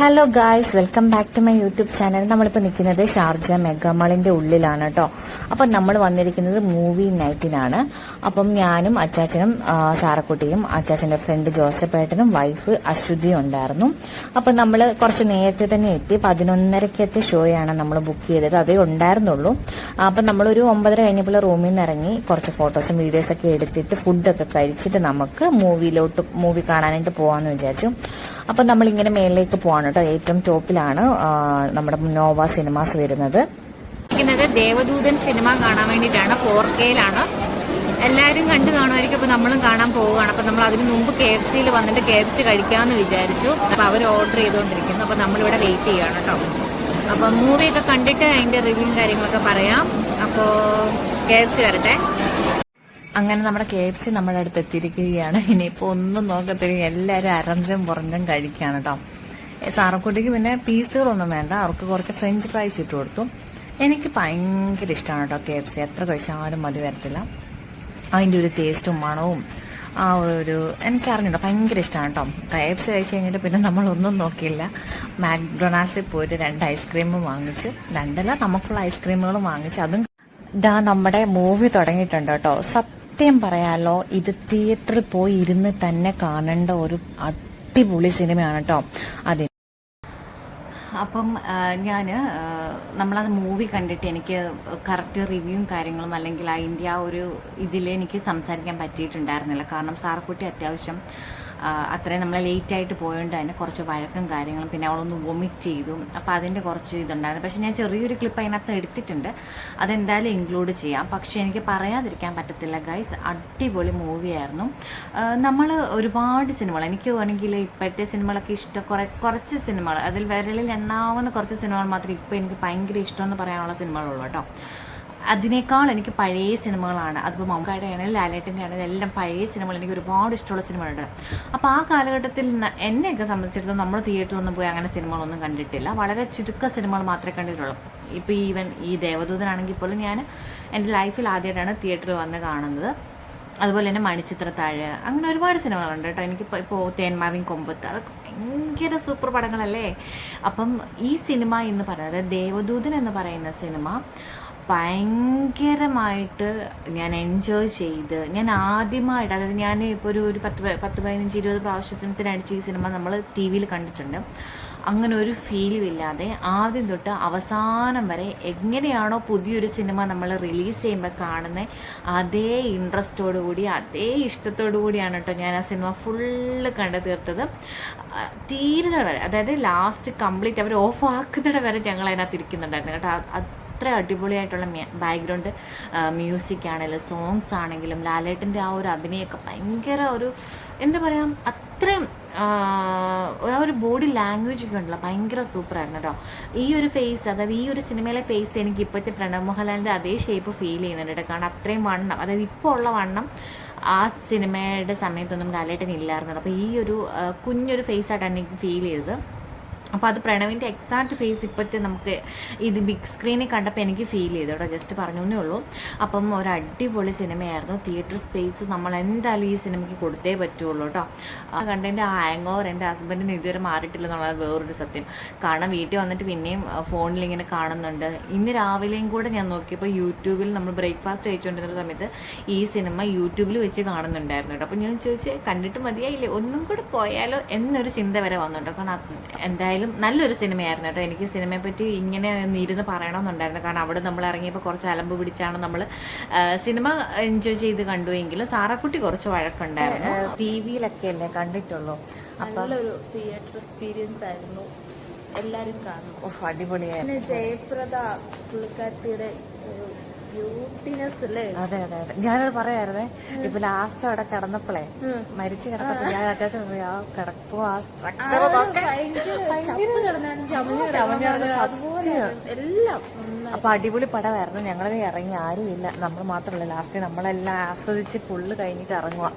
Hello guys welcome back to my YouTube channel നമ്മളിപ്പോൾ നിൽക്കുന്നത് Sharjah മെഗാമാളിന്റെ ഉള്ളിലാണ് കേട്ടോ. അപ്പം നമ്മൾ വന്നിരിക്കുന്നത് മൂവി നൈറ്റിനാണ് അപ്പം ഞാനും അച്ചാച്ചനും സാറക്കുട്ടിയും അച്ചാച്ചന്റെ ഫ്രണ്ട് ജോസഫ് ഏട്ടനും വൈഫ് അശ്വതിയും ഉണ്ടായിരുന്നു. അപ്പം നമ്മൾ കുറച്ച് നേരത്തെ തന്നെ എത്തി. പതിനൊന്നരക്കത്തെ ഷോയാണ് നമ്മൾ ബുക്ക് ചെയ്തത്. അതേ ഉണ്ടായിരുന്നുള്ളൂ. അപ്പം നമ്മളൊരു ഒമ്പതര കഴിഞ്ഞപ്പോൾ റൂമിൽ നിന്ന് ഇറങ്ങി കുറച്ച് ഫോട്ടോസും വീഡിയോസൊക്കെ എടുത്തിട്ട് ഫുഡൊക്കെ കഴിച്ചിട്ട് നമുക്ക് മൂവിയിലോട്ട് മൂവി കാണാനായിട്ട് പോകാമെന്ന് വിചാരിച്ചു. അപ്പം നമ്മളിങ്ങനെ മേളിലേക്ക് പോവാണ് കേട്ടോ. ഏറ്റവും ടോപ്പിലാണ് നമ്മുടെ നോവ സിനിമാസ് വരുന്നത്. ദേവദൂതൻ സിനിമ കാണാൻ വേണ്ടിയിട്ടാണ് ഫോർ കെയിലാണ്. എല്ലാവരും കണ്ടു കാണുമായിരിക്കും. അപ്പൊ നമ്മളും കാണാൻ പോവുകയാണ്. അപ്പൊ നമ്മൾ അതിന് മുമ്പ് കെ എഫ് സിയിൽ വന്നിട്ട് കെ എഫ് സി കഴിക്കാമെന്ന് വിചാരിച്ചു. അപ്പൊ അവർ ഓർഡർ ചെയ്തുകൊണ്ടിരിക്കുന്നു. അപ്പൊ നമ്മളിവിടെ വെയിറ്റ് ചെയ്യാണ് കേട്ടോ. അപ്പൊ മൂവിയൊക്കെ കണ്ടിട്ട് അതിന്റെ റിവ്യൂവും കാര്യങ്ങളൊക്കെ പറയാം. അപ്പോ കെ എഫ് സി വരട്ടെ. അങ്ങനെ നമ്മുടെ കെ എഫ് സി നമ്മുടെ അടുത്ത് എത്തിയിരിക്കുകയാണ്. ഇനിയിപ്പോ ഒന്നും നോക്കത്തില്ല. എല്ലാവരും അരഞ്ചും പുറഞ്ചും കഴിക്കാണ് കേട്ടോ. സാറക്കുട്ടിക്ക് പിന്നെ പീസുകളൊന്നും വേണ്ട. അവർക്ക് കുറച്ച് ഫ്രഞ്ച് ഫ്രൈസ് ഇട്ട് കൊടുത്തു. എനിക്ക് ഭയങ്കര ഇഷ്ടമാണ് കേട്ടോ കെ എഫ് സി എത്ര കഴിച്ചാലും മതി വരത്തില്ല. അതിന്റെ ഒരു ടേസ്റ്റും മണവും ആ ഒരു എനിക്ക് അറിഞ്ഞിട്ടോ ഭയങ്കര ഇഷ്ടമാണ് കേട്ടോ. കെ എഫ് സി കഴിച്ച് കഴിഞ്ഞിട്ട് പിന്നെ നമ്മളൊന്നും നോക്കിയില്ല. മാക്ഡൊണാൾഡ്സിൽ പോയിട്ട് രണ്ട് ഐസ്ക്രീമും വാങ്ങിച്ച്. രണ്ടല്ല നമുക്കുള്ള ഐസ്ക്രീമുകളും വാങ്ങിച്ച്. അതും ഇതാ നമ്മുടെ മൂവി തുടങ്ങിയിട്ടുണ്ട് കേട്ടോ. സത്യം പറയാലോ ഇത് തിയേറ്ററിൽ പോയി ഇരുന്ന് തന്നെ കാണേണ്ട ഒരു അടിപൊളി സിനിമയാണ് കേട്ടോ അതെ അപ്പം ഞാൻ നമ്മളത് മൂവി കണ്ടിട്ട് എനിക്ക് കറക്റ്റ് റിവ്യൂവും കാര്യങ്ങളും അല്ലെങ്കിൽ അതിന്റെ ആ ഒരു ഇതിൽ എനിക്ക് സംസാരിക്കാൻ പറ്റിയിട്ടുണ്ടായിരുന്നില്ല. കാരണം സാർക്കുട്ടി അത്യാവശ്യം അത്രയും നമ്മൾ ലേറ്റ് ആയിട്ട് പോയതുകൊണ്ട് തന്നെ കുറച്ച് വഴക്കും കാര്യങ്ങളും പിന്നെ അവളൊന്ന് വൊമിറ്റ് ചെയ്തു. അപ്പോൾ അതിന്റെ കുറച്ച് ഇതുണ്ടായിരുന്നു. പക്ഷേ ഞാൻ ചെറിയൊരു ക്ലിപ്പ് അതിനകത്ത് എടുത്തിട്ടുണ്ട്. അതെന്തായാലും ഇൻക്ലൂഡ് ചെയ്യാം. പക്ഷേ എനിക്ക് പറയാതിരിക്കാൻ പറ്റത്തില്ല ഗൈസ് അടിപൊളി മൂവിയായിരുന്നു നമ്മൾ ഒരുപാട് സിനിമകൾ എനിക്ക് വേണമെങ്കിൽ ഇപ്പോഴത്തെ സിനിമകളൊക്കെ ഇഷ്ടം കുറേ കുറച്ച് സിനിമകൾ അതിൽ വിരലിൽ എണ്ണാവുന്ന കുറച്ച് സിനിമകൾ മാത്രമേ ഇപ്പോൾ എനിക്ക് ഭയങ്കര ഇഷ്ടമെന്ന് പറയാനുള്ള സിനിമകളുള്ളൂ കേട്ടോ. അതിനേക്കാൾ എനിക്ക് പഴയ സിനിമകളാണ്. അതിപ്പോൾ മമ്മൂക്കായുടെ ആണെങ്കിലും ലാലേട്ടന്റെ ആണെങ്കിലും എല്ലാം പഴയ സിനിമകൾ എനിക്ക് ഒരുപാട് ഇഷ്ടമുള്ള സിനിമകളുണ്ട്. അപ്പോൾ ആ കാലഘട്ടത്തിൽ എന്നെയൊക്കെ സംബന്ധിച്ചിടത്തോളം നമ്മൾ തിയേറ്ററിലൊന്നും പോയി അങ്ങനെ സിനിമകളൊന്നും കണ്ടിട്ടില്ല. വളരെ ചുരുക്ക സിനിമകൾ മാത്രമേ കണ്ടിട്ടുള്ളൂ. ഇപ്പോൾ ഈവൻ ഈ ദേവദൂതനാണെങ്കിൽ പോലും ഞാൻ എന്റെ ലൈഫിൽ ആദ്യമായിട്ടാണ് തിയേറ്ററിൽ വന്ന് കാണുന്നത്. അതുപോലെ തന്നെ മണിച്ചിത്രത്താഴ് അങ്ങനെ ഒരുപാട് സിനിമകളുണ്ട് കേട്ടോ. എനിക്കിപ്പോൾ ഇപ്പോൾ തേന്മാവിൻ കൊമ്പത്ത് അതൊക്കെ ഭയങ്കര സൂപ്പർ പടങ്ങളല്ലേ? അപ്പം ഈ സിനിമ എന്ന് പറയുന്നത് ദേവദൂതൻ എന്ന് പറയുന്ന സിനിമ ഭയങ്കരമായിട്ട് ഞാൻ എൻജോയ് ചെയ്ത്. ഞാൻ ആദ്യമായിട്ട് അതായത് ഞാൻ ഇപ്പോൾ ഒരു ഒരു പത്ത് പത്ത് പതിനഞ്ച് ഇരുപത് പ്രാവശ്യത്തിനടിച്ച് ഈ സിനിമ നമ്മൾ ടി വിയിൽ കണ്ടിട്ടുണ്ട്. അങ്ങനെ ഒരു ഫീലും ഇല്ലാതെ ആദ്യം തൊട്ട് അവസാനം വരെ എങ്ങനെയാണോ പുതിയൊരു സിനിമ നമ്മൾ റിലീസ് ചെയ്യുമ്പോൾ കാണുന്നത് അതേ ഇൻട്രസ്റ്റോടു കൂടി അതേ ഇഷ്ടത്തോടു കൂടിയാണ് കേട്ടോ ഞാൻ ആ സിനിമ ഫുള്ള് കണ്ടു തീർത്തത്. ആ, വരെ അതായത് ലാസ്റ്റ് കംപ്ലീറ്റ് അവർ ഓഫ് വരെ ഞങ്ങൾ അതിനകത്ത് ഇരിക്കുന്നുണ്ടായിരുന്നു കേട്ടോ. അത്ര അടിപൊളിയായിട്ടുള്ള ബാക്ക്ഗ്രൗണ്ട് മ്യൂസിക് ആണെങ്കിലും സോങ്സ് ആണെങ്കിലും ലാലേട്ടന്റെ ആ ഒരു അഭിനയമൊക്കെ ഭയങ്കര ഒരു എന്താ പറയുക അത്രയും ആ, ഒരു ബോഡി ലാംഗ്വേജ് ഒക്കെ ഉണ്ടല്ലോ ഭയങ്കര സൂപ്പറായിരുന്നു കേട്ടോ. ഈ ഒരു ഫേസ് അതായത് ഈ ഒരു സിനിമയിലെ ഫേസ് എനിക്ക് ഇപ്പോഴത്തെ പ്രണവ് മോഹൻലാലിന്റെ അതേ ഷേപ്പ് ഫീൽ ചെയ്യുന്നുണ്ട് കേട്ടോ. കാരണം അത്രയും വണ്ണം അതായത് ഇപ്പോൾ ഉള്ള വണ്ണം ആ സിനിമയുടെ സമയത്തൊന്നും ലാലേട്ടൻ ഇല്ലായിരുന്നു. അപ്പോൾ ഈ ഒരു കുഞ്ഞൊരു ഫേസ് ആയിട്ടാണ് എനിക്ക് ഫീൽ ചെയ്തത്. അപ്പോൾ അത് പ്രണവിന്റെ എക്സാക്ട് ഫേസ് ഇപ്പോഴത്തെ നമുക്ക് ഇത് ബിഗ് സ്ക്രീനിൽ കണ്ടപ്പോൾ എനിക്ക് ഫീൽ ചെയ്തു കേട്ടോ ജസ്റ്റ് പറഞ്ഞേ ഉള്ളൂ. അപ്പം ഒരു അടിപൊളി സിനിമയായിരുന്നു തിയേറ്റർ സ്പേസ് നമ്മൾ എന്തായാലും ഈ സിനിമയ്ക്ക് കൊടുത്തേ പറ്റുള്ളൂ കേട്ടോ കണ്ടതിന്റെ ആ ഹാങ് ഓവർ എന്റെ ഹസ്ബൻഡിന് ഇതുവരെ മാറിയിട്ടില്ല എന്നുള്ളത് വേറൊരു സത്യം. കാരണം വീട്ടിൽ വന്നിട്ട് പിന്നെയും ഫോണിൽ ഇങ്ങനെ കാണുന്നുണ്ട്. ഇന്ന് രാവിലെയും കൂടെ ഞാൻ നോക്കിയപ്പോൾ യൂട്യൂബിൽ നമ്മൾ ബ്രേക്ക്ഫാസ്റ്റ് കഴിച്ചുകൊണ്ടിരുന്ന സമയത്ത് ഈ സിനിമ യൂട്യൂബിൽ വെച്ച് കാണുന്നുണ്ടായിരുന്നു കേട്ടോ അപ്പോൾ ഞാൻ ചോദിച്ചു കണ്ടിട്ട് മതിയായില്ലേ? ഒന്നും കൂടെ പോയാലോ എന്നൊരു ചിന്ത വരെ വന്നുട്ടോ കാരണം അത് എന്തായാലും നല്ലൊരു സിനിമയായിരുന്നു കേട്ടോ. എനിക്ക് സിനിമയെ പറ്റി ഇങ്ങനെ ഒന്ന് ഇരുന്ന് പറയണമെന്നുണ്ടായിരുന്നു. കാരണം അവിടെ നമ്മൾ ഇറങ്ങിയപ്പോൾ കുറച്ച് അലമ്പ് പിടിച്ചാണ് നമ്മൾ സിനിമ എൻജോയ് ചെയ്ത് കണ്ടുവെങ്കിലും സാറാക്കുട്ടി കുറച്ച് വഴക്കുണ്ടായിരുന്നു. ടി വിയിലൊക്കെ അല്ലേ കണ്ടിട്ടുള്ളൂ. അപ്പം നല്ലൊരു തിയേറ്റർ എക്സ്പീരിയൻസ് ആയിരുന്നു. എല്ലാരും കാണും. ഓഫ് അടിപൊളിയായിരുന്നു. ജയപ്രദ പുള്ളിക്കാരത്തിയുടെ ഒരു അതെ അതെ അതെ. ഞാനത് പറയായിരുന്നേ ഇപ്പൊ ലാസ്റ്റ് അവിടെ കിടന്നപ്പോളെ മരിച്ചു കിടന്നപ്പോ ഞാൻ അത്യാവശ്യം ആ കിടപ്പോ ആ സ്ട്രക്ചർ. അപ്പൊ അടിപൊളി പടമായിരുന്നു. ഞങ്ങളത് ഇറങ്ങി ആരും ഇല്ല നമ്മൾ മാത്രമല്ല ലാസ്റ്റ് നമ്മളെല്ലാം ആസ്വദിച്ച് ഫുള്ള് കഴിഞ്ഞിട്ട് ഇറങ്ങുക